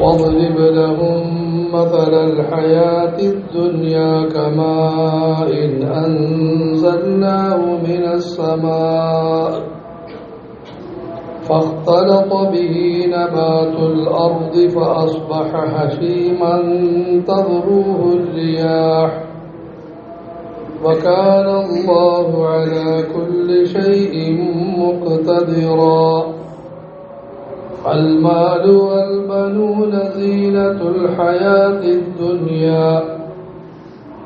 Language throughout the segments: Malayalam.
واضرب لهم مثل الحياة الدنيا كماء إن أنزلناه من السماء فاختلط به نبات الأرض فأصبح هشيما تذروه الرياح وكان الله على كل شيء مقتدرا المال والبنون زينة الحياة الدنيا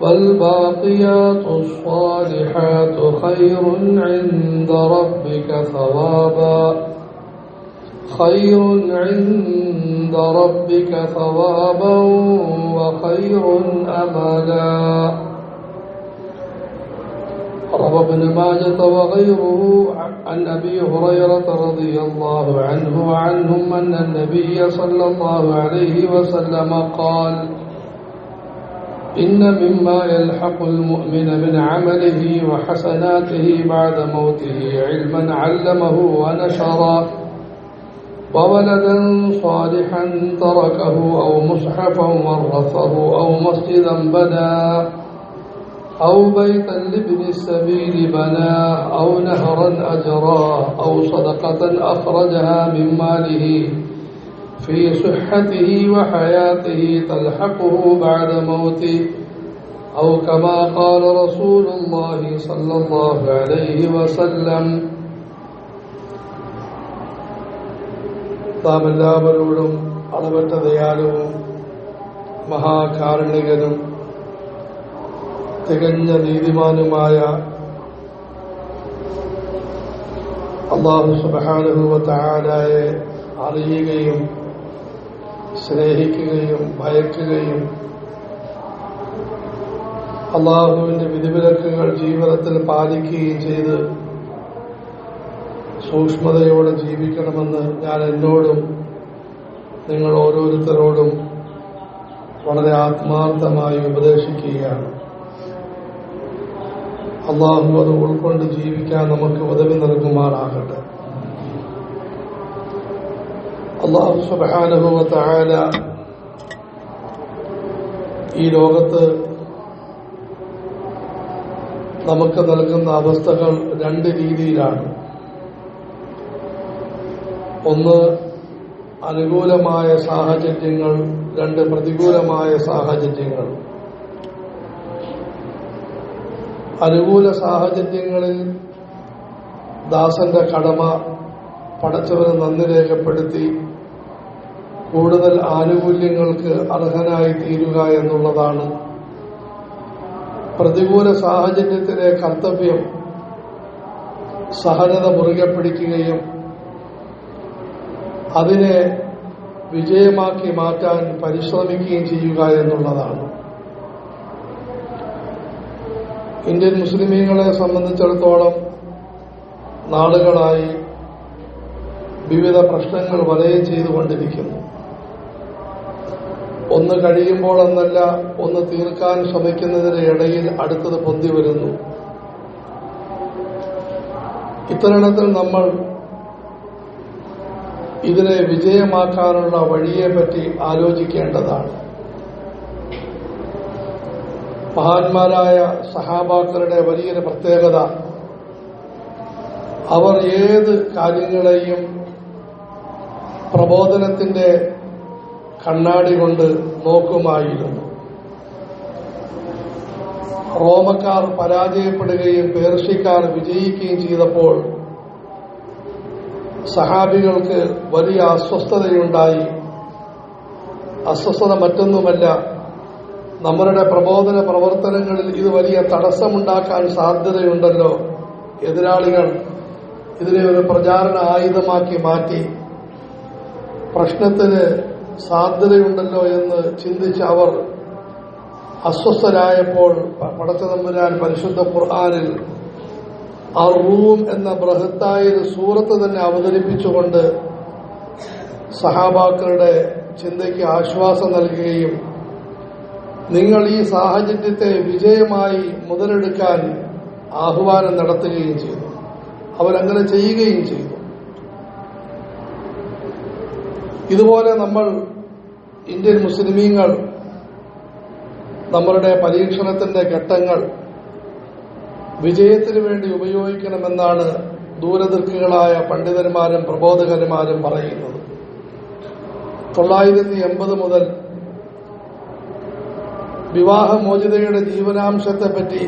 والباقيات الصالحات خير عند ربك ثوابا. خير عند ربك ثوابا وخير أملا روى ابن ماجة وغيره عن أبي هريرة رضي الله عنه وعنهم أن النبي صلى الله عليه وسلم قال إن مما يلحق المؤمن من عمله وحسناته بعد موته علما علمه ونشرا وولدا صالحا تركه أو مصحفا ورثه أو مسجدا بنى أو بيتا لابن السبيل بناه أو نهرا أجراه أو صدقة أخرجها من ماله في صحته وحياته تلحقه بعد موته أو كما قال رسول الله صلى الله عليه وسلم നാം എല്ലാവരോടും അളവറ്റ ദയാലുവും മഹാകാരുണികനും തികഞ്ഞ നീതിമാനുമായ അള്ളാഹു സുബാനുഭവത്തായാലെ അറിയുകയും സ്നേഹിക്കുകയും ഭയക്കുകയും അള്ളാഹുവിന്റെ വിധിവിലക്കുകൾ ജീവിതത്തിൽ പാലിക്കുകയും ചെയ്ത് സൂക്ഷ്മതയോടെ ജീവിക്കണമെന്ന് ഞാൻ എന്നോടും നിങ്ങൾ ഓരോരുത്തരോടും വളരെ ആത്മാർത്ഥമായി ഉപദേശിക്കുകയാണ്. അള്ളാഹു അത് ഉൾക്കൊണ്ട് ജീവിക്കാൻ നമുക്ക് ഉദവി നൽകുമാറാകട്ടെ. അള്ളാഹു സുബാനുഭവത്തായ ഈ ലോകത്ത് നമുക്ക് നൽകുന്ന അവസ്ഥകൾ രണ്ട് രീതിയിലാണ്. ഒന്ന് അനുകൂലമായ സാഹചര്യങ്ങൾ രണ്ട് പ്രതികൂലമായ സാഹചര്യങ്ങൾ. അനുകൂല സാഹചര്യങ്ങളിൽ ദാസന്റെ കടമ പടച്ചവന് നന്ദി രേഖപ്പെടുത്തി കൂടുതൽ ആനുകൂല്യങ്ങൾക്ക് അർഹനായി തീരുക എന്നുള്ളതാണ് പ്രതികൂല സാഹചര്യത്തിലെ കർത്തവ്യം. സഹനത മുറുകെ പിടിക്കുകയും അതിനെ വിജയമാക്കി മാറ്റാൻ പരിശ്രമിക്കുകയും ചെയ്യുക എന്നുള്ളതാണ്. ഇന്ത്യൻ മുസ്ലിമീങ്ങളെ സംബന്ധിച്ചിടത്തോളം നാളുകളായി വിവിധ പ്രശ്നങ്ങൾ വലയം ചെയ്തുകൊണ്ടിരിക്കുന്നു. ഒന്ന് കഴിയുമ്പോൾ എന്നല്ല ഒന്ന് തീർക്കാൻ ശ്രമിക്കുന്നതിന് ഇടയിൽ അടുത്തത് പൊന്തി വരുന്നു. ഇത്തരണത്തിൽ നമ്മൾ ഇതിനെ വിജയമാക്കാനുള്ള വഴിയെപ്പറ്റി ആലോചിക്കേണ്ടതാണ്. മഹാന്മാരായ സഹാബാക്കളുടെ വലിയൊരു പ്രത്യേകത അവർ ഏത് കാര്യങ്ങളെയും പ്രബോധനത്തിന്റെ കണ്ണാടി കൊണ്ട് നോക്കുമായിരുന്നു. റോമക്കാർ പരാജയപ്പെടുകയും പേർഷ്യക്കാർ വിജയിക്കുകയും ചെയ്തപ്പോൾ സഹാബികൾക്ക് വലിയ അസ്വസ്ഥതയുണ്ടായി. അസ്വസ്ഥത മറ്റൊന്നുമല്ല നമ്മളുടെ പ്രബോധന പ്രവർത്തനങ്ങളിൽ ഇത് വലിയ തടസ്സമുണ്ടാക്കാൻ സാധ്യതയുണ്ടല്ലോ. എതിരാളികൾ ഇതിനെ ഒരു പ്രചാരണ ആയുധമാക്കി മാറ്റി. പ്രശ്നത്തിന് സാധ്യതയുണ്ടല്ലോ എന്ന് ചിന്തിച്ച് അവർ അസ്വസ്ഥരായപ്പോൾ പടച്ചതമ്പുരാൻ പരിശുദ്ധ ഖുർആാനിൽ ആ റൂം എന്ന ബൃഹത്തായ ഒരു സൂറത്ത് തന്നെ അവതരിപ്പിച്ചുകൊണ്ട് സഹാബാക്കളുടെ ചിന്തയ്ക്ക് ആശ്വാസം നൽകുകയും നിങ്ങൾ ഈ സാഹചര്യത്തെ വിജയമായി മുതലെടുക്കാൻ ആഹ്വാനം നടത്തുകയും ചെയ്തു. അവരങ്ങനെ ചെയ്യുകയും ചെയ്തു. ഇതുപോലെ നമ്മൾ ഇന്ത്യൻ മുസ്ലിമീങ്ങൾ നമ്മളുടെ പരീക്ഷണത്തിന്റെ ഘട്ടങ്ങൾ വിജയത്തിനു വേണ്ടി ഉപയോഗിക്കണമെന്നാണ് ദൂരദൃക്കുകളായ പണ്ഡിതന്മാരും പ്രബോധകന്മാരും പറയുന്നത്. തൊള്ളായിരത്തി എൺപത് മുതൽ വിവാഹമോചിതയുടെ ജീവനാംശത്തെപ്പറ്റി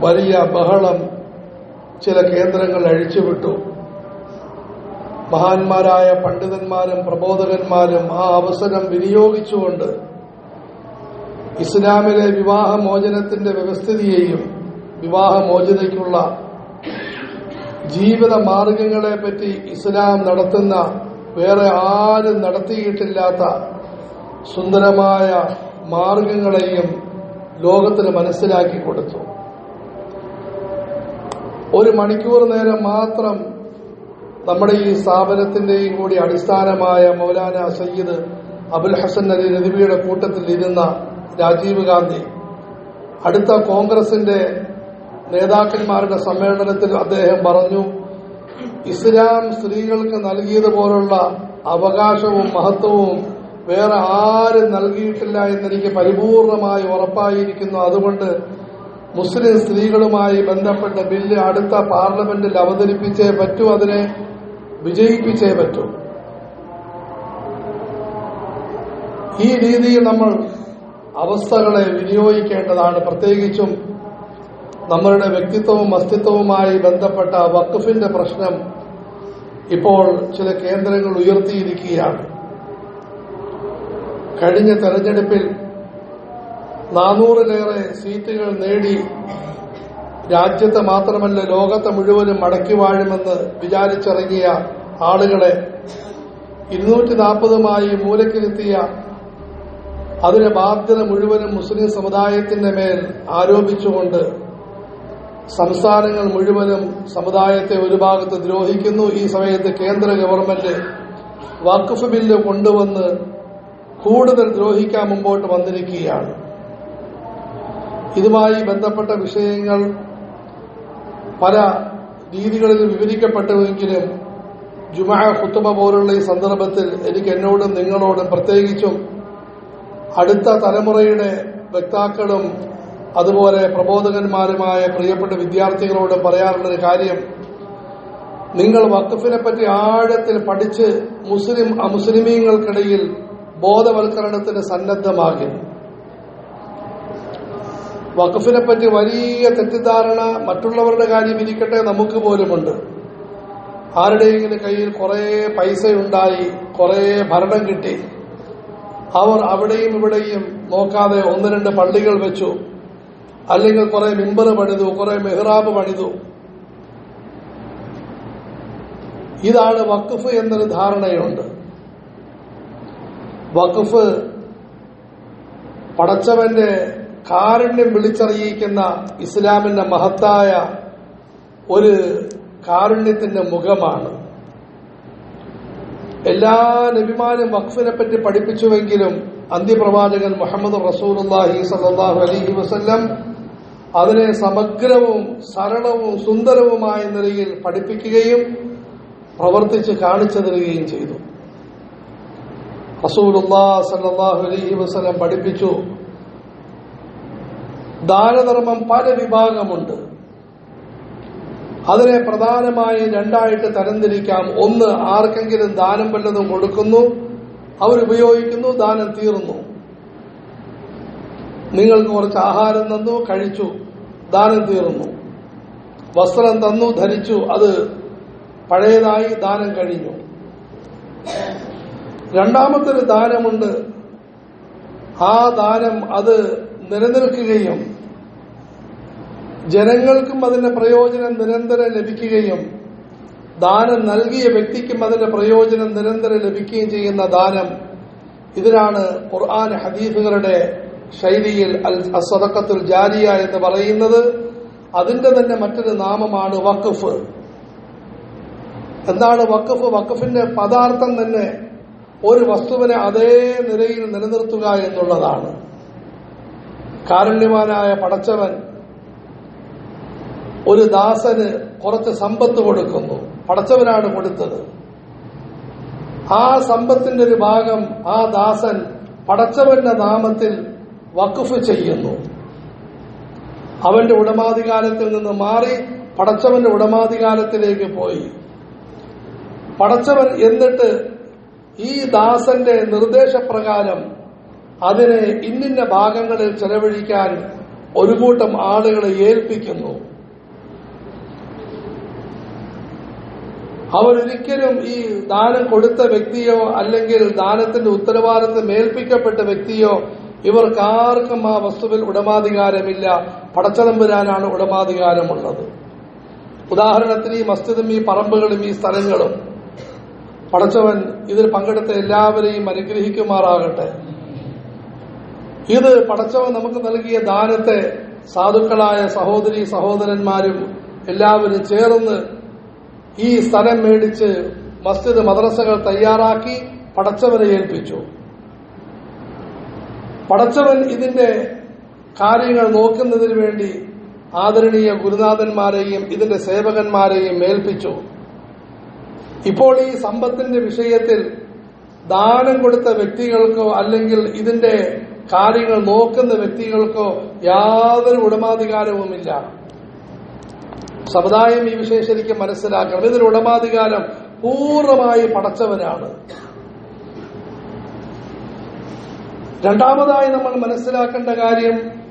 വലിയ ബഹളം ചില കേന്ദ്രങ്ങൾ അഴിച്ചുവിട്ടു. മഹാന്മാരായ പണ്ഡിതന്മാരും പ്രബോധകന്മാരും ആ അവസരം വിനിയോഗിച്ചുകൊണ്ട് ഇസ്ലാമിലെ വിവാഹമോചനത്തിന്റെ വ്യവസ്ഥിതിയെയും വിവാഹമോചനയ്ക്കുള്ള ജീവിത മാർഗങ്ങളെപ്പറ്റി ഇസ്ലാം നടത്തുന്ന വേറെ ആരും നടത്തിയിട്ടില്ലാത്ത സുന്ദരമായ മാർഗങ്ങളെയും ലോകത്തിന് മനസ്സിലാക്കി കൊടുത്തു. ഒരു മണിക്കൂർ നേരം മാത്രം നമ്മുടെ ഈ സ്ഥാപനത്തിന്റെയും കൂടി അടിസ്ഥാനമായ മൗലാന സയ്യിദ് അബുൽ ഹസൻ അലി രതിബിയുടെ കൂട്ടത്തിൽ ഇരുന്ന രാജീവ് ഗാന്ധി അടുത്ത കോൺഗ്രസിന്റെ നേതാക്കന്മാരുടെ സമ്മേളനത്തിൽ അദ്ദേഹം പറഞ്ഞു ഇസ്ലാം സ്ത്രീകൾക്ക് നൽകിയതുപോലുള്ള അവകാശവും മഹത്വവും വേറെ ആരും നൽകിയിട്ടില്ല എന്നെനിക്ക് പരിപൂർണമായി ഉറപ്പായിരിക്കുന്നു. അതുകൊണ്ട് മുസ്ലിം സ്ത്രീകളുമായി ബന്ധപ്പെട്ട ബില്ല് അടുത്ത പാർലമെന്റിൽ അവതരിപ്പിച്ചേ പറ്റൂ അതിനെ വിജയിപ്പിച്ചേ പറ്റൂ. ഈ രീതിയിൽ നമ്മൾ അവസ്ഥകളെ വിനിയോഗിക്കേണ്ടതാണ്. പ്രത്യേകിച്ചും നമ്മളുടെ വ്യക്തിത്വവും അസ്തിത്വവുമായി ബന്ധപ്പെട്ട വഖഫിന്റെ പ്രശ്നം ഇപ്പോൾ ചില കേന്ദ്രങ്ങൾ ഉയർത്തിയിരിക്കുകയാണ്. കഴിഞ്ഞ തെരഞ്ഞെടുപ്പിൽ നാനൂറിലേറെ സീറ്റുകൾ നേടി രാജ്യത്തെ മാത്രമല്ല ലോകത്തെ മുഴുവനും മടക്കി വാഴുമെന്ന് വിചാരിച്ചിറങ്ങിയ ആളുകളെ ഇരുന്നൂറ്റി നാൽപ്പതുമായി മൂലക്കിരുത്തിയ അതിന്റെ ബാധ്യത മുഴുവനും മുസ്ലിം സമുദായത്തിന്റെ മേൽ ആരോപിച്ചുകൊണ്ട് സംസ്ഥാനങ്ങൾ മുഴുവനും സമുദായത്തെ ഒരു ഭാഗത്ത് ദ്രോഹിക്കുന്നു. ഈ സമയത്ത് കേന്ദ്ര ഗവൺമെന്റ് വഖഫ് ബില്ല് കൊണ്ടുവന്ന് കൂടുതൽ ദ്രോഹിക്കാൻ മുമ്പോട്ട് വന്നിരിക്കുകയാണ്. ഇതുമായി ബന്ധപ്പെട്ട വിഷയങ്ങൾ പല രീതികളിൽ വിവരിക്കപ്പെട്ടുവെങ്കിലും ജുമാ ഖുത്തുബ പോലുള്ള ഈ സന്ദർഭത്തിൽ എനിക്ക് എന്നോടും നിങ്ങളോടും പ്രത്യേകിച്ചും അടുത്ത തലമുറയുടെ വക്താക്കളും അതുപോലെ പ്രബോധകന്മാരുമായ പ്രിയപ്പെട്ട വിദ്യാർത്ഥികളോട് പറയാറുള്ളൊരു കാര്യം നിങ്ങൾ വഖഫിനെ പറ്റി ആഴത്തിൽ പഠിച്ച് മുസ്ലിം അമുസ്ലിമീങ്ങൾക്കിടയിൽ ബോധവൽക്കരണത്തിന് സന്നദ്ധമാകും. വഖഫിനെ പറ്റി വലിയ തെറ്റിദ്ധാരണ മറ്റുള്ളവരുടെ കാര്യം ഇരിക്കട്ടെ നമുക്ക് പോലുമുണ്ട്. ആരുടെയെങ്കിലും കയ്യിൽ കുറേ പൈസയുണ്ടായി കുറേ ഭരണം കിട്ടി. അവർ അവിടെയും ഇവിടെയും നോക്കാതെ ഒന്ന് രണ്ട് പള്ളികൾ വെച്ചു. അല്ലെങ്കിൽ കുറെ മിമ്പർ പണിതു കുറെ മെഹ്റാബ് പണിതു. ഇതാണ് വഖഫ് എന്നൊരു ധാരണയുണ്ട്. വഖഫ് പടച്ചവന്റെ കാരുണ്യം വിളിച്ചറിയിക്കുന്ന ഇസ്ലാമിന്റെ മഹത്തായ ഒരു കാരുണ്യത്തിന്റെ മുഖമാണ്. എല്ലാ നബിമാരും വഖഫിനെ പറ്റി പഠിപ്പിച്ചുവെങ്കിലും അന്ത്യപ്രവാചകൻ മുഹമ്മദ് റസൂലുല്ലാഹി സല്ലാഹു അലഹി വസ്ല്ലം അതിനെ സമഗ്രവും സരളവും സുന്ദരവുമായ നിലയിൽ പഠിപ്പിക്കുകയും പ്രവർത്തിച്ച് കാണിച്ചു തരികയും ചെയ്തു. റസൂലുല്ലാ സല്ലാഹു അലഹി വസ്ലം പഠിപ്പിച്ചു. ദാനധർമ്മം പല വിഭാഗമുണ്ട്. അതിനെ പ്രധാനമായി രണ്ടായിട്ട് തരംതിരിക്കാം. ഒന്ന് ആർക്കെങ്കിലും ദാനം വല്ലതും കൊടുക്കുന്നു അവരുപയോഗിക്കുന്നു ദാനം തീർന്നു. നിങ്ങൾക്ക് കുറച്ച് ആഹാരം തന്നു കഴിച്ചു ദാനം തീർന്നു. വസ്ത്രം തന്നു ധരിച്ചു അത് പഴയതായി ദാനം കഴിഞ്ഞു. രണ്ടാമത്തൊരു ദാനമുണ്ട്. ആ ദാനം അത് നിലനിൽക്കുകയും ജനങ്ങൾക്കും അതിന്റെ പ്രയോജനം നിരന്തരം ലഭിക്കുകയും ദാനം നൽകിയ വ്യക്തിക്കും അതിന്റെ പ്രയോജനം നിരന്തരം ലഭിക്കുകയും ചെയ്യുന്ന ദാനം ഇതിനാണ് ഖുർആൻ ഹദീഫുകളുടെ ശൈലിയിൽ അൽ അസദക്കത്തുൽ ജാരിയ എന്ന് പറയുന്നത്. അതിന്റെ തന്നെ മറ്റൊരു നാമമാണ് വഖഫ്. എന്താണ് വഖഫ്? വഖഫിന്റെ പദാർത്ഥം തന്നെ ഒരു വസ്തുവിനെ അതേ നിലയിൽ നിലനിർത്തുക എന്നുള്ളതാണ്. കാരുണ്യവാനായ പടച്ചവൻ ഒരു ദാസന് കുറച്ച് സമ്പത്ത് കൊടുക്കുന്നു. പടച്ചവനാണ് കൊടുത്തത്. ആ സമ്പത്തിന്റെ ഒരു ഭാഗം ആ ദാസൻ പടച്ചവന്റെ നാമത്തിൽ വഖഫ് ചെയ്യുന്നു. അവന്റെ ഉടമാധികാരത്തിൽ നിന്ന് മാറി പടച്ചവന്റെ ഉടമാധികാരത്തിലേക്ക് പോയി. പടച്ചവൻ എന്നിട്ട് ഈ ദാസന്റെ നിർദ്ദേശപ്രകാരം അതിനെ ഇന്നിന്ന ഭാഗങ്ങളിൽ ചെലവഴിക്കാൻ ഒരു കൂട്ടം ആളുകളെ ഏൽപ്പിക്കുന്നു. അവരൊരിക്കലും ഈ ദാനം കൊടുത്ത വ്യക്തിയോ അല്ലെങ്കിൽ ദാനത്തിന്റെ ഉത്തരവാദിത്വം ഏൽപ്പിക്കപ്പെട്ട വ്യക്തിയോ ഇവർക്ക് ആർക്കും ആ വസ്തുവിൽ ഉടമാധികാരമില്ല. പടച്ചതമ്പുരാനാണ് ഉടമാധികാരമുള്ളത്. ഉദാഹരണത്തിന് ഈ മസ്ജിദും ഈ പറമ്പുകളും ഈ സ്ഥലങ്ങളും. പടച്ചവൻ ഇതിൽ പങ്കെടുത്ത എല്ലാവരെയും അനുഗ്രഹിക്കുമാറാകട്ടെ. ഇത് പടച്ചവൻ നമുക്ക് നൽകിയ ദാനത്തെ സാധുക്കളായ സഹോദരി സഹോദരന്മാരും എല്ലാവരും ചേർന്ന് ഈ സ്ഥലം മേടിച്ച് മസ്ജിദ് മദ്രസകൾ തയ്യാറാക്കി പടച്ചവനെ ഏൽപ്പിച്ചു. പടച്ചവൻ ഇതിന്റെ കാര്യങ്ങൾ നോക്കുന്നതിന് വേണ്ടി ആദരണീയ ഗുരുനാഥന്മാരെയും ഇതിന്റെ സേവകന്മാരെയും ഏൽപ്പിച്ചു. ഇപ്പോൾ ഈ സമ്പത്തിന്റെ വിഷയത്തിൽ ദാനം കൊടുത്ത വ്യക്തികൾക്കോ അല്ലെങ്കിൽ ഇതിന്റെ കാര്യങ്ങൾ നോക്കുന്ന വ്യക്തികൾക്കോ യാതൊരു ഉടമാധികാരവുമില്ല. സമുദായം ഈ വിഷയം ശരിക്കും മനസ്സിലാക്കണം. ഇതിന് ഉടമാധികാരം പൂർണമായി പടച്ചവനാണ്. രണ്ടാമതായി നമ്മൾ മനസ്സിലാക്കേണ്ട കാര്യം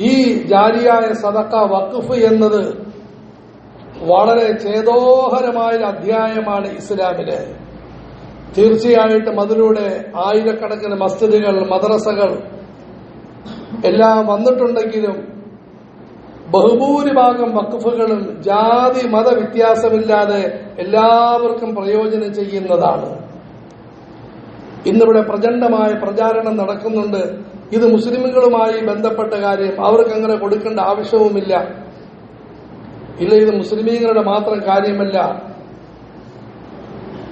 ഈ ജാരിയായ സദക്ക വഖഫ് എന്നത് വളരെ ചേതോഹരമായ ഒരു അധ്യായമാണ് ഇസ്ലാമിലെ. തീർച്ചയായിട്ടും അതിലൂടെ ആയിരക്കണക്കിന് മസ്ജിദുകൾ മദ്രസകൾ എല്ലാം വന്നിട്ടുണ്ടെങ്കിലും ബഹുഭൂരിഭാഗം വഖഫുകളും ജാതി മത വ്യത്യാസമില്ലാതെ എല്ലാവർക്കും പ്രയോജനം ചെയ്യുന്നതാണ്. ഇന്നിവിടെ പ്രചണ്ഡമായ പ്രചാരണം നടക്കുന്നുണ്ട്. ഇത് മുസ്ലിമുകളുമായി ബന്ധപ്പെട്ട കാര്യം. അവർക്ക് അങ്ങനെ കൊടുക്കേണ്ട ആവശ്യവുമില്ല. ഇല്ല ഇത് മുസ്ലിമീങ്ങളുടെ മാത്രം കാര്യമല്ല.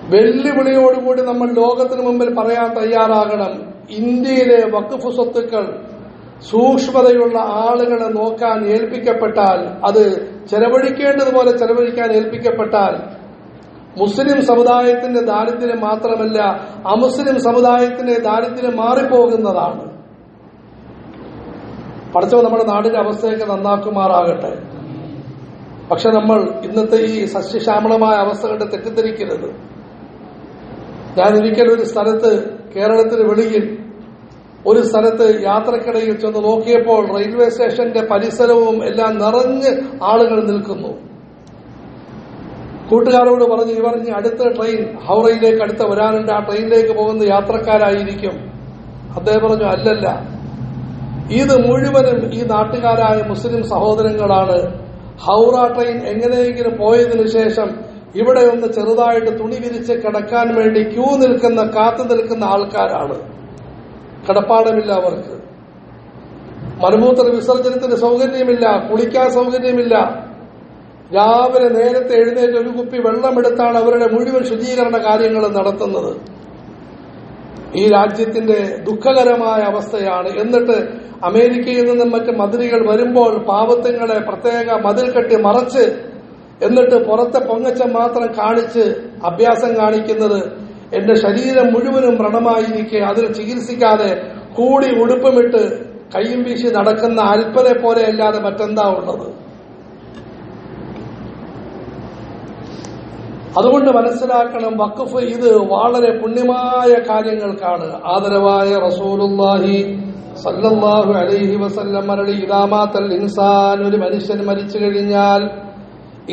വെല്ലുവിളിയോടുകൂടി നമ്മൾ ലോകത്തിന് മുമ്പിൽ പറയാൻ തയ്യാറാകണം. ഇന്ത്യയിലെ വഖഫ് സ്വത്തുക്കൾ സൂക്ഷ്മതയുള്ള ആളുകളെ നോക്കാൻ ഏൽപ്പിക്കപ്പെട്ടാൽ അത് ചെലവഴിക്കേണ്ടതുപോലെ ചെലവഴിക്കാൻ ഏൽപ്പിക്കപ്പെട്ടാൽ മുസ്ലിം സമുദായത്തിന്റെ ദാരിദ്ര്യം മാത്രമല്ല അമുസ്ലിം സമുദായത്തിന്റെ ദാരിദ്ര്യം മാറിപ്പോകുന്നതാണ്. പഠിച്ചോ നമ്മുടെ നാടിന്റെ അവസ്ഥയൊക്കെ നന്നാക്കുമാറാകട്ടെ. പക്ഷെ നമ്മൾ ഇന്നത്തെ ഈ സസ്യശ്യാമളമായ അവസ്ഥ കണ്ട് തെറ്റിദ്ധരിക്കരുത്. ഞാൻ ഒരു സ്ഥലത്ത് കേരളത്തിന് വെളിയിൽ ഒരു സ്ഥലത്ത് യാത്രക്കിടയിൽ ചെന്ന് നോക്കിയപ്പോൾ റെയിൽവേ സ്റ്റേഷന്റെ പരിസരവും എല്ലാം നിറഞ്ഞ് ആളുകൾ നിൽക്കുന്നു. കൂട്ടുകാരോട് പറഞ്ഞു ഇവർ ഇനി അടുത്ത ട്രെയിൻ ഹൗറയിലേക്ക് അടുത്ത വരാനുണ്ട്. ആ ട്രെയിനിലേക്ക് പോകുന്ന യാത്രക്കാരായിരിക്കും. അദ്ദേഹം പറഞ്ഞു അല്ലല്ല. ഇത് മുഴുവനും ഈ നാട്ടുകാരായ മുസ്ലിം സഹോദരങ്ങളാണ് ഹൗറ ട്രെയിൻ എങ്ങനെയെങ്കിലും പോയതിനു ശേഷം ഇവിടെ ഒന്ന് ചെറുതായിട്ട് തുണി വിരിച്ച് കിടക്കാൻ വേണ്ടി ക്യൂ നിൽക്കുന്ന കാത്തു നിൽക്കുന്ന ആൾക്കാരാണ്. കിടപ്പാടമില്ല അവർക്ക്. മലമൂത്ര വിസർജനത്തിന് സൗകര്യമില്ല കുളിക്കാൻ സൗകര്യമില്ല. രാവിലെ നേരത്തെ എഴുന്നേറ്റ് ഒരു കുപ്പി വെള്ളമെടുത്താണ് അവരുടെ മുഴുവൻ ശുചീകരണ കാര്യങ്ങൾ നടത്തുന്നത്. ഈ രാജ്യത്തിന്റെ ദുഃഖകരമായ അവസ്ഥയാണ്. എന്നിട്ട് അമേരിക്കയിൽ നിന്നും മറ്റ് മതിലുകൾ വരുമ്പോൾ പാവത്തങ്ങളെ പ്രത്യേക മതിൽ കെട്ടി മറച്ച് എന്നിട്ട് പുറത്തെ പൊങ്ങച്ചം മാത്രം കാണിച്ച് അഭ്യാസം കാണിക്കുന്നത് എന്റെ ശരീരം മുഴുവനും വ്രണമായിരിക്കെ. അതിൽ ചികിത്സിക്കാതെ കൂടി ഉടുപ്പമിട്ട് കയ്യും വീശി നടക്കുന്ന അൽപ്പനെ പോലെ അല്ലാതെ മറ്റെന്താ ഉള്ളത്? അതുകൊണ്ട് മനസ്സിലാക്കണം വഖഫ് ഇത് വളരെ പുണ്യമായ കാര്യങ്ങൾക്കാണ്. ആദരവായ റസൂലുള്ളാഹി സല്ലല്ലാഹു അലൈഹി വസല്ലം മരളി ഇതാമാത്തൽ ഇൻസാൻ ഒരു മനുഷ്യൻ മരിച്ചു കഴിഞ്ഞാൽ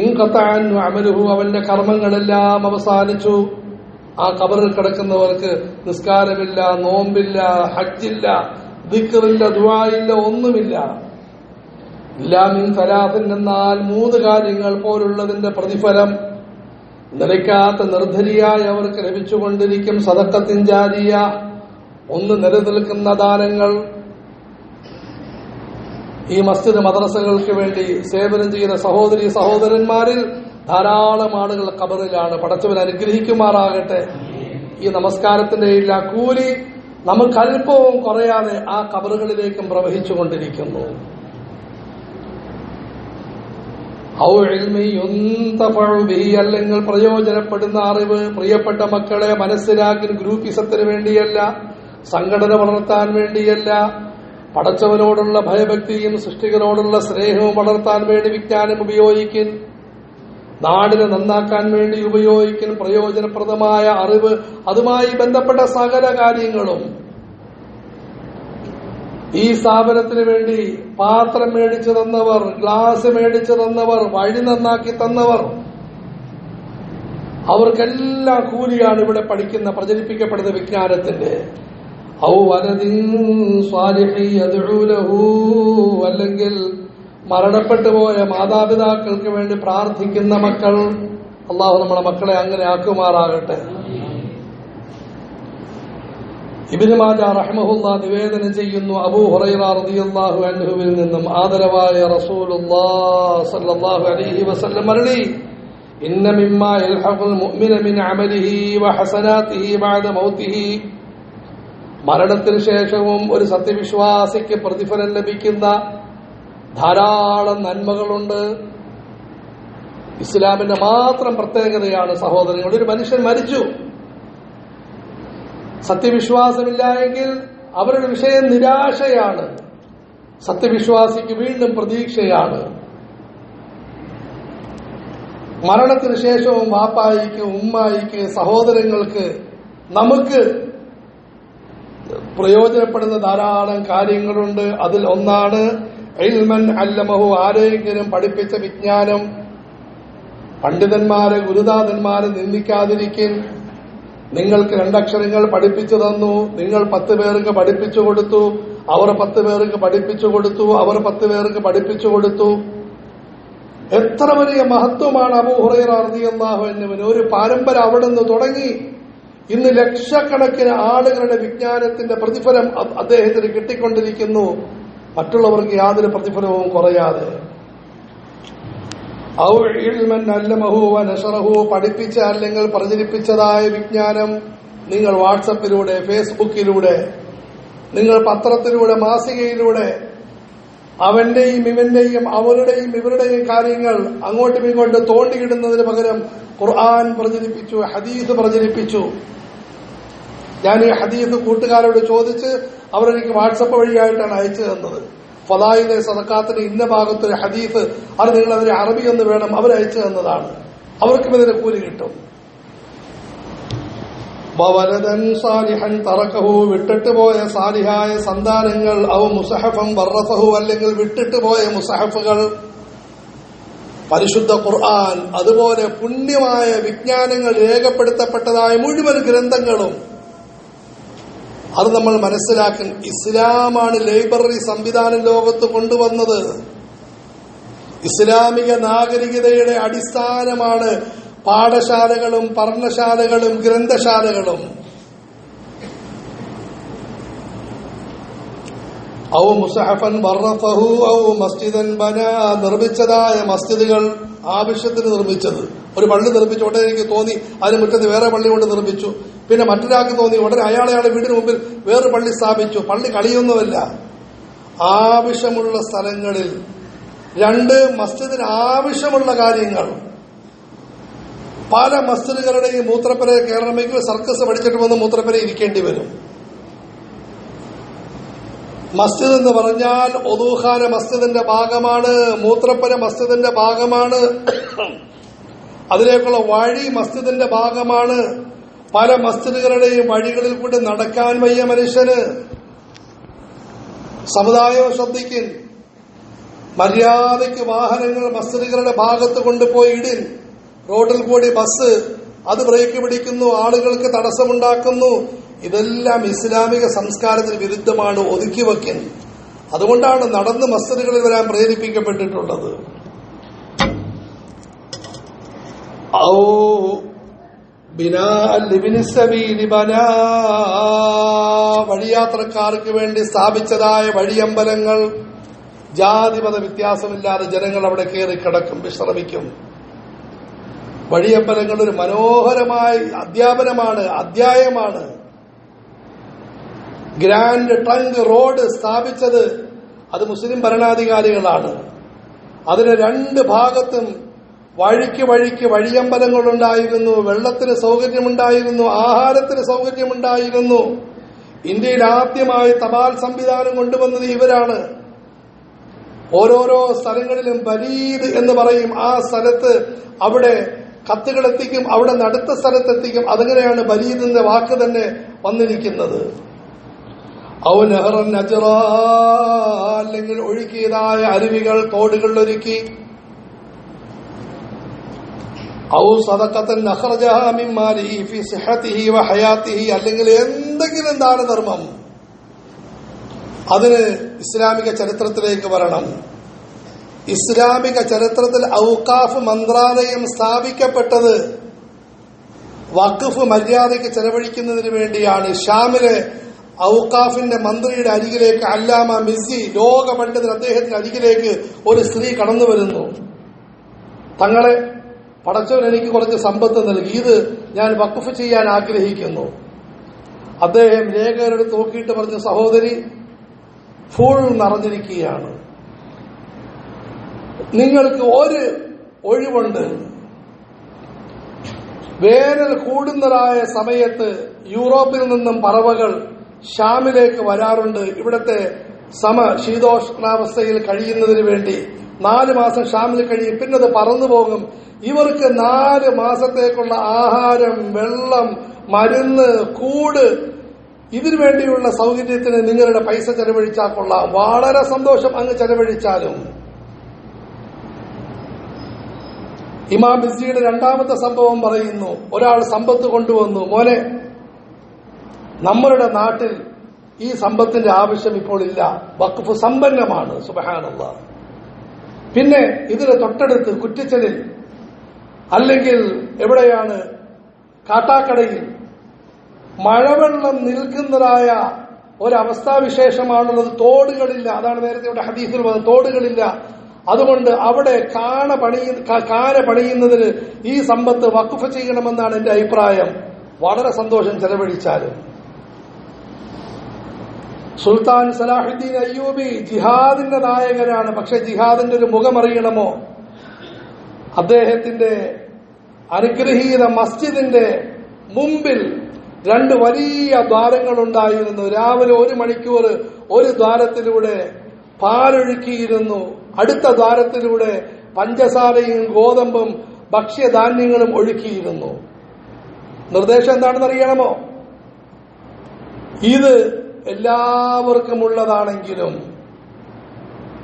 ഇൻകത്താൻ അമലുഹു അവന്റെ കർമ്മങ്ങളെല്ലാം അവസാനിച്ചു. ആ കബറിൽ കിടക്കുന്നവർക്ക് നിസ്കാരമില്ല നോമ്പില്ല ഹജ്ജില്ല ദിക്കറില്ല ദുവായില്ല ഒന്നുമില്ല. ഇല്ലാമിൻ ഫലാഫിൻ എന്നാൽ മൂന്ന് കാര്യങ്ങൾ പോലുള്ളതിന്റെ പ്രതിഫലം നിലയ്ക്കാത്ത നിർധരിയായി അവർക്ക് ലഭിച്ചുകൊണ്ടിരിക്കും. സദക്കത്തിൻ ജാരിയ ഒന്ന് നിലനിൽക്കുന്ന ദാനങ്ങൾ. ഈ മസ്ജിദ് മദ്രസകൾക്ക് വേണ്ടി സേവനം ചെയ്യുന്ന സഹോദരി സഹോദരന്മാരിൽ ധാരാളം ആളുകൾ കബറിലാണ് പടച്ചവൻ അനുഗ്രഹിക്കുമാറാകട്ടെ. ഈ നമസ്കാരത്തിന്റെ ഇല്ല കൂലി നമുക്ക് അല്പവും കുറയാതെ ആ കബറുകളിലേക്കും പ്രവഹിച്ചുകൊണ്ടിരിക്കുന്നു അല്ലെങ്കിൽ പ്രയോജനപ്പെടുന്ന അറിവ് പ്രിയപ്പെട്ട മക്കളെ മനസ്സിലാക്കി ഗ്രൂപ്പിസത്തിന് വേണ്ടിയല്ല. സംഘടന വളർത്താൻ വേണ്ടിയല്ല. പടച്ചവനോടുള്ള ഭയഭക്തിയും സൃഷ്ടികളോടുള്ള സ്നേഹവും വളർത്താൻ വേണ്ടി വിജ്ഞാനം ഉപയോഗിക്കും നാടിനെ നന്നാക്കാൻ വേണ്ടി ഉപയോഗിക്കും പ്രയോജനപ്രദമായ അറിവ് അതുമായി ബന്ധപ്പെട്ട സകല കാര്യങ്ങളും ഈ സ്ഥാപനത്തിന് വേണ്ടി പാത്രം മേടിച്ചു തന്നവർ ഗ്ലാസ് മേടിച്ചു തന്നവർ വഴി നന്നാക്കി തന്നവർ അവർക്കെല്ലാം കൂലിയാണ് ഇവിടെ പഠിക്കുന്ന പ്രചരിപ്പിക്കപ്പെടുന്ന വിജ്ഞാനത്തിന്റെ. ഔ വലതിൻ സ്വാലിഹി യദ്ഉ അല്ലെങ്കിൽ മരണപ്പെട്ടു പോയ മാതാപിതാക്കൾക്ക് വേണ്ടി പ്രാർത്ഥിക്കുന്ന മക്കൾ അള്ളാഹു നമ്മളെ മക്കളെ അങ്ങനെ ആക്കുമാറാകട്ടെ. ഇബിന് മാജ റഹ്മഹുല്ല നിവേദനം ചെയ്യുന്നു അബൂ ഹുറൈറ റളിയല്ലാഹു അൻഹുവിൽ നിന്നും ആദരവായ റസൂലുള്ളാഹി സ്വല്ലല്ലാഹു അലൈഹി വസല്ലം മരളി ഇന്ന മിമ്മ യൽഹഖുൽ മുഅ്മിന മിൻ അമലിഹി വഹസനാതിഹി ബഅദ മൗതിഹി മരണത്തിന് ശേഷവും ഒരു സത്യവിശ്വാസിക്ക് പ്രതിഫലം ലഭിക്കുന്ന ധാരാളം നന്മകളുണ്ട്. ഇസ്ലാമിന്റെ മാത്രം പ്രത്യേകതയാണ് സഹോദരങ്ങൾ. ഒരു മനുഷ്യൻ മരിച്ചു. സത്യവിശ്വാസമില്ല എങ്കിൽ അവരുടെ വിഷയം നിരാശയാണ്. സത്യവിശ്വാസിക്ക് വീണ്ടും പ്രതീക്ഷയാണ്. മരണത്തിന് ശേഷവും വാപ്പായിക്ക് ഉമ്മായിക്ക് സഹോദരങ്ങൾക്ക് നമുക്ക് പ്രയോജനപ്പെടുന്ന ധാരാളം കാര്യങ്ങളുണ്ട്. അതിൽ ഒന്നാണ് ഇൽമൻ അല്ലമഹു ആരെങ്കിലും പഠിപ്പിച്ച വിജ്ഞാനം. പണ്ഡിതന്മാരെ ഗുരുനാഥന്മാരെ നിന്ദിക്കാതിരിക്കും നിങ്ങൾക്ക് രണ്ടക്ഷരങ്ങൾ പഠിപ്പിച്ചു തന്നു. നിങ്ങൾ പത്ത് പേർക്ക് പഠിപ്പിച്ചു കൊടുത്തു. അവർ പത്ത് പേർക്ക് പഠിപ്പിച്ചു കൊടുത്തു. അവർ പത്ത് പേർക്ക് പഠിപ്പിച്ചു കൊടുത്തു. എത്ര വലിയ മഹത്വമാണ് അബൂ ഹുറൈറ എന്നിവന് ഒരു പാരമ്പര്യം അവിടെ നിന്ന് തുടങ്ങി. ഇന്ന് ലക്ഷക്കണക്കിന് ആളുകളുടെ വിജ്ഞാനത്തിന്റെ പ്രതിഫലം അദ്ദേഹത്തിന് കിട്ടിക്കൊണ്ടിരിക്കുന്നു. മറ്റുള്ളവർക്ക് യാതൊരു പ്രതിഫലവും കുറയാതെ. പഠിപ്പിച്ച അല്ലെങ്കിൽ പ്രചരിപ്പിച്ചതായ വിജ്ഞാനം നിങ്ങൾ വാട്സപ്പിലൂടെ ഫേസ്ബുക്കിലൂടെ നിങ്ങൾ പത്രത്തിലൂടെ മാസികയിലൂടെ അവന്റെയും ഇവന്റെയും അവരുടെയും ഇവരുടെയും കാര്യങ്ങൾ അങ്ങോട്ടും ഇങ്ങോട്ടും തോണ്ടിയിടുന്നതിന് പകരം ഖുർആൻ പ്രചരിപ്പിച്ചു ഹദീസ് പ്രചരിപ്പിച്ചു. ഞാൻ ഈ ഹദീസ് കൂട്ടുകാരോട് ചോദിച്ച് അവരെനിക്ക് വാട്സപ്പ് വഴിയായിട്ടാണ് അയച്ചു തന്നത്. ഫലായിലെ സദക്കാത്തിന്റെ ഇന്ന ഭാഗത്തൊരു ഹദീസ് അത് നിങ്ങൾ അതിന് അറബി എന്ന് വേണം അവർ അയച്ചു തന്നതാണ്. അവർക്കും ഇതിന് കൂലി കിട്ടും. വവലദൻ സാലിഹൻ തറക്കഹു വിട്ടിട്ട് പോയ സാലിഹായ സന്താനങ്ങൾ അവ മുസഹഫം വറസഹു അല്ലെങ്കിൽ വിട്ടിട്ട് പോയ മുസഹഫുകൾ. പരിശുദ്ധ ഖുർആൻ അതുപോലെ പുണ്യമായ വിജ്ഞാനങ്ങൾ രേഖപ്പെടുത്തപ്പെട്ടതായ മുഴുവൻ ഗ്രന്ഥങ്ങളും അത് നമ്മൾ മനസ്സിലാക്കും. ഇസ്ലാമാണ് ലൈബ്രറി സംവിധാനം ലോകത്ത് കൊണ്ടുവന്നത്. ഇസ്ലാമിക നാഗരികതയുടെ അടിസ്ഥാനമാണ് പാഠശാലകളും പഠനശാലകളും ഗ്രന്ഥശാലകളും. ഔ മുസഹഫൻ വർണഫഹു ഔ മസ്ജിദൻ ബന നിർമ്മിച്ചതായ മസ്ജിദുകൾ ആവശ്യത്തിന് നിർമ്മിച്ചത്. ഒരു പള്ളി നിർമ്മിച്ചു ഉടനെ എനിക്ക് തോന്നി. അതിന് മുറ്റത്ത് വേറെ പള്ളി കൊണ്ട് നിർമ്മിച്ചു. പിന്നെ മറ്റൊരാൾക്ക് തോന്നി ഉടനെ അയാളെ അയാളെ വീടിന് മുമ്പിൽ വേറെ പള്ളി സ്ഥാപിച്ചു. പള്ളി കളിയൊന്നുമല്ല. ആവശ്യമുള്ള സ്ഥലങ്ങളിൽ രണ്ട് മസ്ജിദിന് ആവശ്യമുള്ള കാര്യങ്ങൾ. പല മസ്ജിദുകളുടെയും മൂത്രപ്പര കയറണമെങ്കിൽ സർക്കസ് പഠിച്ചിട്ട് വന്ന് മൂത്രപ്പര ഇരിക്കേണ്ടി വരും. മസ്ജിദ് എന്ന് പറഞ്ഞാൽ ഒതൂഖാന മസ്ജിദിന്റെ ഭാഗമാണ് മൂത്രപ്പര മസ്ജിദിന്റെ ഭാഗമാണ്. അതിലേക്കുള്ള വഴി മസ്ജിദിന്റെ ഭാഗമാണ്. പല മസ്ജിദുകളുടെയും വഴികളിൽ കൂടി നടക്കാൻ വയ്യ മനുഷ്യന്. സമുദായം ശ്രദ്ധിക്കും മര്യാദയ്ക്ക് വാഹനങ്ങൾ മസ്ജിദുകളുടെ ഭാഗത്ത് കൊണ്ടുപോയി ഇടിൻ. റോഡിൽ കൂടി ബസ് അത് ബ്രേക്ക് പിടിക്കുന്നു ആളുകൾക്ക് തടസ്സമുണ്ടാക്കുന്നു. ഇതെല്ലാം ഇസ്ലാമിക സംസ്കാരത്തിന് വിരുദ്ധമാണ് ഒതുക്കി വയ്ക്കൽ അതുകൊണ്ടാണ് നടന്ന് മസ്ജിദുകളിൽ വരാൻ പ്രേരിപ്പിക്കപ്പെട്ടിട്ടുള്ളത്. ഔ ബിനാ വഴിയാത്രക്കാർക്ക് വേണ്ടി സ്ഥാപിച്ചതായ വഴിയമ്പലങ്ങൾ. ജാതിമത വ്യത്യാസമില്ലാതെ ജനങ്ങൾ അവിടെ കയറി കിടക്കും വിശ്രമിക്കും. വഴിയമ്പലങ്ങൾ ഒരു മനോഹരമായ അധ്യാപനമാണ് അധ്യായമാണ്. ഗ്രാൻഡ് ട്രങ്ക് റോഡ് സ്ഥാപിച്ചത് അത് മുസ്ലിം ഭരണാധികാരികളാണ്. അതിന് രണ്ട് ഭാഗത്തും വഴിക്ക് വഴിക്ക് വഴിയമ്പലങ്ങളുണ്ടായിരുന്നു വെള്ളത്തിന് സൗകര്യമുണ്ടായിരുന്നു ആഹാരത്തിന് സൗകര്യമുണ്ടായിരുന്നു. ഇന്ത്യയിൽ ആദ്യമായി തപാൽ സംവിധാനം കൊണ്ടുവന്നത് ഇവരാണ്. ഓരോരോ സ്ഥലങ്ങളിലും ബലീദ് എന്ന് പറയും. ആ സ്ഥലത്ത് അവിടെ കത്തുകൾ എത്തിക്കും അവിടെ നടുത്ത സ്ഥലത്തെത്തിക്കും അതങ്ങനെയാണ് ബലീദ് എന്ന വാക്ക് തന്നെ വന്നിരിക്കുന്നത്. ഔ നെഹ്റൻ അല്ലെങ്കിൽ ഒഴുക്കിയതായ അരുവികൾ തോടുകളിലൊരുക്കി ഔ അല്ലെങ്കിൽ എന്തെങ്കിലും ദാനധർമ്മം അതിന് ഇസ്ലാമിക ചരിത്രത്തിലേക്ക് വരണം. ഇസ്ലാമിക ചരിത്രത്തിൽ ഔക്കാഫ് മന്ത്രാലയം സ്ഥാപിക്കപ്പെട്ടത് വഖഫ് മര്യാദയ്ക്ക് ചെലവഴിക്കുന്നതിന് വേണ്ടിയാണ്. ഷാമിലെ ഔക്കാഫിന്റെ മന്ത്രിയുടെ അരികിലേക്ക് അല്ലാമ മിസ്സി ലോക പണ്ഡിതൻ അദ്ദേഹത്തിന്റെ അരികിലേക്ക് ഒരു സ്ത്രീ കടന്നു വരുന്നു തങ്ങളെ പടച്ചവൻ എനിക്ക് കുറച്ച് സമ്പത്ത് നൽകി. ഇത് ഞാൻ വഖഫ് ചെയ്യാൻ ആഗ്രഹിക്കുന്നു. അദ്ദേഹം രേഖകരുടെ നോക്കിയിട്ട് പറഞ്ഞു സഹോദരി ഫുൾ നിറഞ്ഞിരിക്കുകയാണ്. നിങ്ങൾക്ക് ഒരു ഒഴിവുണ്ട്. വേനൽ കൂടുന്നതായ സമയത്ത് യൂറോപ്പിൽ നിന്നും പറവകൾ ഷാമിലേക്ക് വരാറുണ്ട്. ഇവിടത്തെ സമ ശീതോഷ്ണാവസ്ഥയിൽ കഴിയുന്നതിന് വേണ്ടി നാല് മാസം ഷാമിൽ കഴിയും. പിന്നെ അത് പറന്നു പോകും. ഇവർക്ക് നാല് മാസത്തേക്കുള്ള ആഹാരം വെള്ളം മരുന്ന് കൂട് ഇതിനു വേണ്ടിയുള്ള സൗകര്യത്തിന് നിങ്ങളുടെ പൈസ ചെലവഴിച്ചാൽ കൊള്ളാം. വളരെ സന്തോഷം അങ്ങ് ചെലവഴിച്ചാലും. ഇമാം ബിസിയുടെ രണ്ടാമത്തെ സംഭവം പറയുന്നു. ഒരാൾ സമ്പത്ത് കൊണ്ടുവന്നു. മോനെ നമ്മളുടെ നാട്ടിൽ ഈ സമ്പത്തിന്റെ ആവശ്യം ഇപ്പോൾ ഇല്ല. വഖഫ് സമ്പന്നമാണ്. സുബഹാനുള്ള പിന്നെ ഇതിന് തൊട്ടടുത്ത് കുറ്റിച്ചലിൽ അല്ലെങ്കിൽ എവിടെയാണ്? കാട്ടാക്കടയിൽ. മഴവെള്ളം നിൽക്കുന്നതായ ഒരവസ്ഥാവിശേഷമാണുള്ളത്. തോടുകളില്ല. അതാണ് നേരത്തെ ഇവിടെ ഹദീസിൽ പറഞ്ഞത് തോടുകളില്ല. അതുകൊണ്ട് അവിടെ കാണ പണി കാന പണിയുന്നതിന് ഈ സമ്പത്ത് വഖഫ് ചെയ്യണമെന്നാണ് എന്റെ അഭിപ്രായം. വളരെ സന്തോഷം ചെലവഴിച്ചാലും. സുൽത്താൻ സലാഹുദ്ദീൻ അയ്യൂബി ജിഹാദിന്റെ നായകനാണ്. പക്ഷെ ജിഹാദിന്റെ ഒരു മുഖമറിയണമോ അദ്ദേഹത്തിന്റെ അനുഗ്രഹീത മസ്ജിദിന്റെ മുമ്പിൽ രണ്ട് വലിയ ദ്വാരങ്ങൾ ഉണ്ടായിരുന്നു രാവിലെ ഒരു മണിക്കൂർ ഒരു ദ്വാരത്തിലൂടെ പാലൊഴുക്കിയിരുന്നു. അടുത്ത ദ്വാരത്തിലൂടെ പഞ്ചസാരയും ഗോതമ്പും ഭക്ഷ്യധാന്യങ്ങളും ഒഴുക്കിയിരുന്നു. നിർദ്ദേശം എന്താണെന്ന് അറിയണമോ? ഇത് എല്ലാവർക്കുമുള്ളതാണെങ്കിലും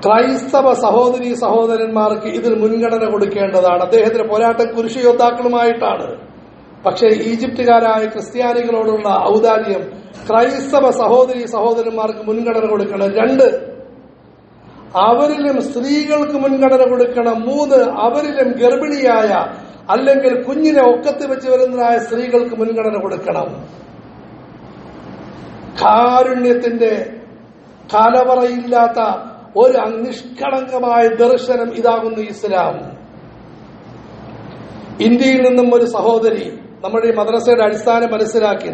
ക്രൈസ്തവ സഹോദരി സഹോദരന്മാർക്ക് ഇതിൽ മുൻഗണന കൊടുക്കേണ്ടതാണ്. അദ്ദേഹത്തിന്റെ പോരാട്ടം കുരിശു യോദ്ധാക്കളുമായിട്ടാണ്. പക്ഷേ ഈജിപ്തുകാരായ ക്രിസ്ത്യാനികളോടുള്ള ഔദാര്യം ക്രൈസ്തവ സഹോദരി സഹോദരന്മാർക്ക് മുൻഗണന കൊടുക്കണം. രണ്ട് അവരിലും സ്ത്രീകൾക്ക് മുൻഗണന കൊടുക്കണം. മൂന്ന് അവരിലും ഗർഭിണിയായ അല്ലെങ്കിൽ കുഞ്ഞിനെ ഒക്കത്ത് വെച്ച് വരുന്നതായ സ്ത്രീകൾക്ക് മുൻഗണന കൊടുക്കണം. കാരുണ്യത്തിന്റെ കലവറയില്ലാത്ത ഒരു നിഷ്കളങ്കമായ ദർശനം ഇതാകുന്നു ഇസ്ലാം. ഇന്ത്യയിൽ നിന്നും ഒരു സഹോദരി നമ്മുടെ ഈ മദ്രസയുടെ അടിസ്ഥാനം മനസ്സിലാക്കി.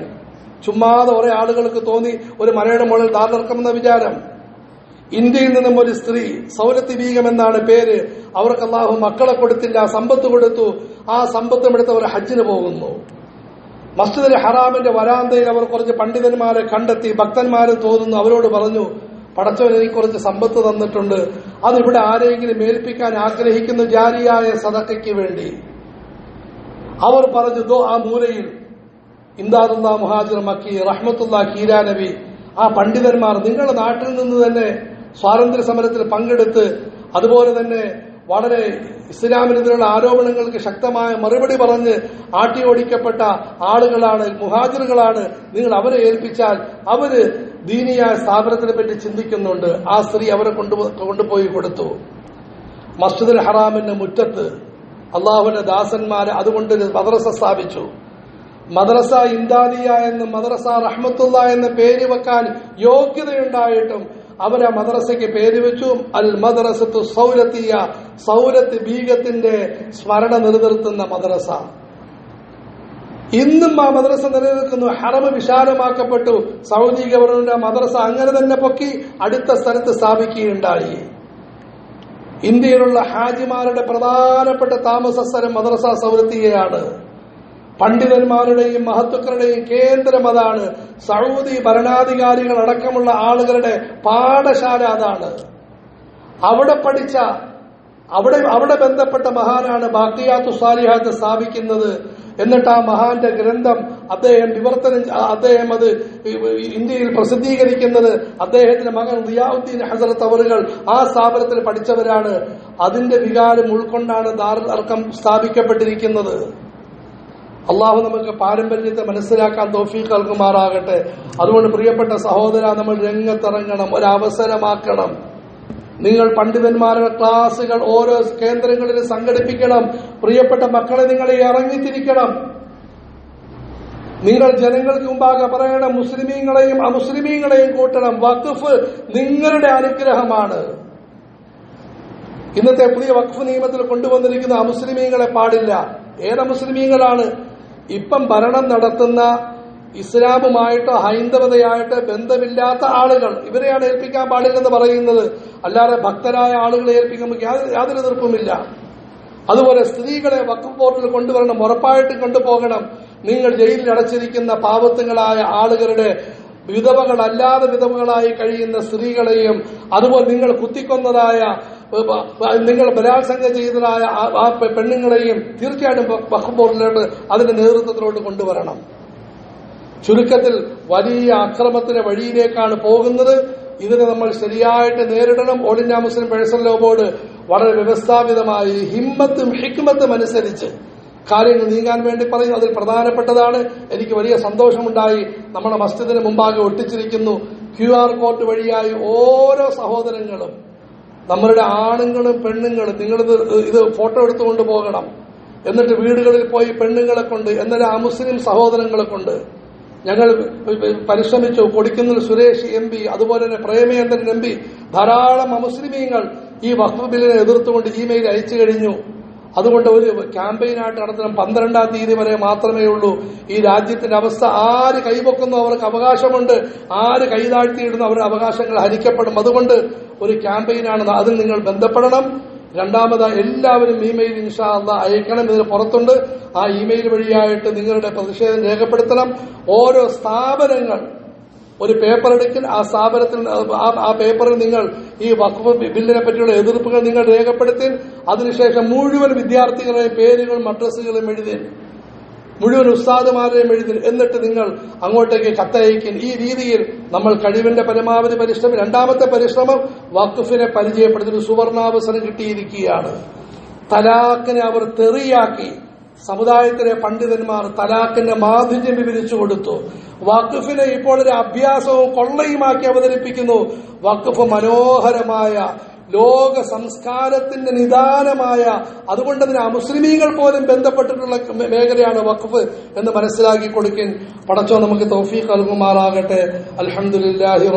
ചുമ്മാതെ കുറെ ആളുകൾക്ക് തോന്നി ഒരു മലയുടെ മുകളിൽ ദാർന്നിറക്കുമെന്ന വിചാരം. ഇന്ത്യയിൽ നിന്നും ഒരു സ്ത്രീ സൗരത്ത് ബീഗം എന്നാണ് പേര്. അവർക്ക് അള്ളാഹു മക്കളെ കൊടുത്തില്ല സമ്പത്ത് കൊടുത്തു. ആ സമ്പത്തും എടുത്ത് അവർ ഹജ്ജിന് പോകുന്നു. മസ്ജിദുൽ ഹറാമിന്റെ വരാന്തയിൽ അവർ കുറച്ച് പണ്ഡിതന്മാരെ കണ്ടെത്തി ഭക്തന്മാരെ തോന്നുന്നു. അവരോട് പറഞ്ഞു പടച്ചവൻ എനിക്ക് കുറച്ച് സമ്പത്ത് തന്നിട്ടുണ്ട്. അതിവിടെ ആരെങ്കിലും ഏൽപ്പിക്കാൻ ആഗ്രഹിക്കുന്ന ജാരിയായ സദക്കയ്ക്ക് വേണ്ടി. അവർ പറഞ്ഞു ദോ ആ മൂലയിൽ ഇന്ദാദുല്ല മുഹാജിർ മക്കി റഹ്മത്തുള്ള കീരാ നബി ആ പണ്ഡിതന്മാർ നിങ്ങളുടെ നാട്ടിൽ നിന്ന് തന്നെ സ്വാതന്ത്ര്യ സമരത്തിൽ പങ്കെടുത്ത് അതുപോലെ തന്നെ വളരെ ഇസ്ലാമിനെതിരെയുള്ള ആരോപണങ്ങൾക്ക് ശക്തമായ മറുപടി പറഞ്ഞ് ആട്ടി ഓടിക്കപ്പെട്ട ആളുകളാണ് മുഹാജിറുകളാണ്. നിങ്ങൾ അവരെ ഏൽപ്പിച്ചാൽ അവർ ദീനിയായ സ്ഥാപനത്തിനെ പറ്റി ചിന്തിക്കുന്നുണ്ട്. ആ സ്ത്രീ അവരെ കൊണ്ടു കൊണ്ടുപോയി കൊടുത്തു. മസ്ജിദുൽ ഹറാമിന്റെ മുറ്റത്ത് അള്ളാഹുവിന്റെ ദാസന്മാരെ അതുകൊണ്ട് മദ്രസ സ്ഥാപിച്ചു. മദ്രസ ഇന്താദിയ എന്ന് മദ്രസ റഹ്മത്തുള്ള എന്ന പേര് വെക്കാൻ യോഗ്യതയുണ്ടായിട്ടും അവരെ മദ്രസയ്ക്ക് പേര് വെച്ചു. അൽ മദ്രസത്തു സൗരത്തിയ സൗരത്ത് ബീഗത്തിന്റെ സ്മരണ നിലനിർത്തുന്ന മദ്രസ. ഇന്നും ആ മദ്രസ നിലനിൽക്കുന്നു. ഹറമ് വിശാലമാക്കപ്പെട്ടു. സൗദി ഗവർണറുടെ മദ്രസ അങ്ങനെ തന്നെ പൊക്കി അടുത്ത സ്ഥലത്ത് സ്ഥാപിക്കുകയുണ്ടായി. ഇന്ത്യയിലുള്ള ഹാജിമാരുടെ പ്രധാനപ്പെട്ട താമസ സ്ഥലം മദ്രസ സൗരത്തിയയാണ്. പണ്ഡിതന്മാരുടെയും മഹത്വക്കളുടെയും കേന്ദ്രം അതാണ്. സൗദി ഭരണാധികാരികൾ അടക്കമുള്ള ആളുകളുടെ പാഠശാല അതാണ്. അവിടെ പഠിച്ച അവിടെ അവിടെ ബന്ധപ്പെട്ട മഹാനാണ് ബാക്കിയാത്തു സാലിഹാത്ത് സ്ഥാപിക്കുന്നത്. എന്നിട്ട് ആ മഹാന്റെ ഗ്രന്ഥം അദ്ദേഹം വിവർത്തനം അദ്ദേഹം അത് ഇന്ത്യയിൽ പ്രസിദ്ധീകരിക്കുന്നത് അദ്ദേഹത്തിന്റെ മകൻ റിയാവുദ്ദീൻ ഹസരത്ത് അവറുകൾ ആ സ്ഥാപനത്തിൽ പഠിച്ചവരാണ്. അതിന്റെ വികാരം ഉൾക്കൊണ്ടാണ് ദാർ അർക്കം സ്ഥാപിക്കപ്പെട്ടിരിക്കുന്നത്. അള്ളാഹു നമുക്ക് പാരമ്പര്യത്തെ മനസ്സിലാക്കാൻ തോഫീക്ക് നൽകുമാറാകട്ടെ. അതുകൊണ്ട് പ്രിയപ്പെട്ട സഹോദര നമ്മൾ രംഗത്തിറങ്ങണം ഒരവസരമാക്കണം. നിങ്ങൾ പണ്ഡിതന്മാരുടെ ക്ലാസുകൾ ഓരോ കേന്ദ്രങ്ങളിൽ സംഘടിപ്പിക്കണം. പ്രിയപ്പെട്ട മക്കളെ നിങ്ങൾ ഇറങ്ങിത്തിരിക്കണം. നിങ്ങൾ ജനങ്ങൾക്ക് മുമ്പാകെ പറയണം മുസ്ലിമീങ്ങളെയും അമുസ്ലിമീങ്ങളെയും കൂട്ടണം. വഖഫ് നിങ്ങളുടെ അനുഗ്രഹമാണ്. ഇന്നത്തെ പുതിയ വഖഫ് നിയമത്തിൽ കൊണ്ടുവന്നിരിക്കുന്ന അമുസ്ലിമീങ്ങളെ പാടില്ല. ഏത് മുസ്ലിമീങ്ങളാണ് ഇപ്പം ഭരണം നടത്തുന്ന ഇസ്ലാമുമായിട്ടോ ഹൈന്ദവതയായിട്ടോ ബന്ധമില്ലാത്ത ആളുകൾ ഇവരെയാണ് ഏൽപ്പിക്കാൻ പാടില്ലെന്ന് പറയുന്നത്. അല്ലാതെ ഭക്തരായ ആളുകളെ ഏൽപ്പിക്കുമ്പോൾ യാതൊരു എതിർപ്പുമില്ല. അതുപോലെ സ്ത്രീകളെ വഖഫ് ബോർഡിൽ കൊണ്ടുവരണം ഉറപ്പായിട്ടും കൊണ്ടുപോകണം. നിങ്ങൾ ജയിലിൽ അടച്ചിരിക്കുന്ന പാവത്തുങ്ങളായ ആളുകളുടെ വിധവകളല്ലാതെ വിധവകളായി കഴിയുന്ന സ്ത്രീകളെയും അതുപോലെ നിങ്ങൾ കുത്തിക്കൊന്നതായ നിങ്ങൾ ബലാത്സംഗം ചെയ്തതായ ആ- പെണ്ണുങ്ങളെയും തീർച്ചയായിട്ടും ബഹ്ബോറിലോട്ട് അതിന്റെ നേതൃത്വത്തിലോട്ട് കൊണ്ടുവരണം. ചുരുക്കത്തിൽ വലിയ അക്രമത്തിന്റെ വഴിയിലേക്കാണ് പോകുന്നത്. ഇതിനെ നമ്മൾ ശരിയായിട്ട് നേരിടണം. All India Muslim personal law board വളരെ വ്യവസ്ഥാപിതമായി ഹിമ്മത്തും ഹിക്മത്തും അനുസരിച്ച് കാര്യങ്ങൾ നീങ്ങാൻ വേണ്ടി പറയും. അതിൽ പ്രധാനപ്പെട്ടതാണ്. എനിക്ക് വലിയ സന്തോഷമുണ്ടായി. നമ്മുടെ മസ്ജിദിന് മുമ്പാകെ ഒട്ടിച്ചിരിക്കുന്നു. ക്യു ആർ കോഡ് വഴിയായി ഓരോ സഹോദരങ്ങളും നമ്മളുടെ ആണുങ്ങളും പെണ്ണുങ്ങളും നിങ്ങൾ ഇത് ഫോട്ടോ എടുത്തുകൊണ്ട് പോകണം എന്നിട്ട് വീടുകളിൽ പോയി പെണ്ണുങ്ങളെ കൊണ്ട് എന്നാൽ ആ മുസ്ലിം സഹോദരങ്ങളെ കൊണ്ട്. ഞങ്ങൾ പരിശ്രമിച്ചു കൊടിക്കുന്നിൽ സുരേഷ് എം പി അതുപോലെ തന്നെ പ്രേമേന്ദ്രൻ എം പി. ധാരാളം അമുസ്ലിമീങ്ങൾ ഈ വഖഫ് ബില്ലിനെ എതിർത്തുകൊണ്ട് ഇമെയിൽ അയച്ചു കഴിഞ്ഞു. അതുകൊണ്ട് ഒരു ക്യാമ്പയിനായിട്ട് നടത്തണം പന്ത്രണ്ടാം തീയതി വരെ മാത്രമേ ഉള്ളൂ. ഈ രാജ്യത്തിന്റെ അവസ്ഥ ആര് കൈപൊക്കുന്നു അവർക്ക് അവകാശമുണ്ട്. ആര് കൈതാഴ്ത്തിയിടുന്നു അവരുടെ അവകാശങ്ങൾ ഹരിക്കപ്പെടും. അതുകൊണ്ട് ഒരു ക്യാമ്പയിനാണ് അതിൽ നിങ്ങൾ ബന്ധപ്പെടണം. രണ്ടാമത് എല്ലാവരും ഇമെയിൽ ഇൻഷാ അല്ല അയക്കണം. ഇതിന് പുറത്തുണ്ട്. ആ ഇമെയിൽ വഴിയായിട്ട് നിങ്ങളുടെ പ്രതിഷേധം രേഖപ്പെടുത്തണം. ഓരോ സ്ഥാപനങ്ങൾ ഒരു പേപ്പർ എടുക്കൽ ആ സ്ഥാപനത്തിൽ ആ- പേപ്പറിൽ നിങ്ങൾ ഈ വഖഫ് ബില്ലിനെ പറ്റിയുള്ള എതിർപ്പുകൾ നിങ്ങൾ രേഖപ്പെടുത്തി അതിനുശേഷം മുഴുവൻ വിദ്യാർത്ഥികളുടെയും പേരുകളും അഡ്രസ്സുകളും എഴുതി മുഴുവൻ ഉസ്താദുമാരെയും എഴുതി എന്നിട്ട് നിങ്ങൾ അങ്ങോട്ടേക്ക് കത്തയക്കും ഈ രീതിയിൽ നമ്മൾ കഴിവിന്റെ പരമാവധി പരിശ്രമം രണ്ടാമത്തെ പരിശ്രമം വഖഫിനെ പരിചയപ്പെടുത്തി ഒരു സുവർണാവസരം കിട്ടിയിരിക്കുകയാണ്. തലാക്കിനെ അവർ തെറിയാക്കി. സമുദായത്തിലെ പണ്ഡിതന്മാർ തലാഖിന്റെ മാധുര്യം വിവരിച്ചു കൊടുത്തു. വഖഫിനെ ഇപ്പോൾ ഒരു അഭ്യാസവും കൊള്ളയുമാക്കി അവതരിപ്പിക്കുന്നു. വഖഫ് മനോഹരമായ ലോക സംസ്കാരത്തിന്റെ നിദാനമായ അതുകൊണ്ട് തന്നെ അമുസ്ലിമീങ്ങൾ പോലും ബന്ധപ്പെട്ടിട്ടുള്ള മേഖലയാണ് വഖഫ് എന്ന് മനസ്സിലാക്കി കൊടുക്കാൻ. പടച്ചോ നമുക്ക് തൗഫീഖ് നൽകുമാറാകട്ടെ. അലഹമുല്ലാഹി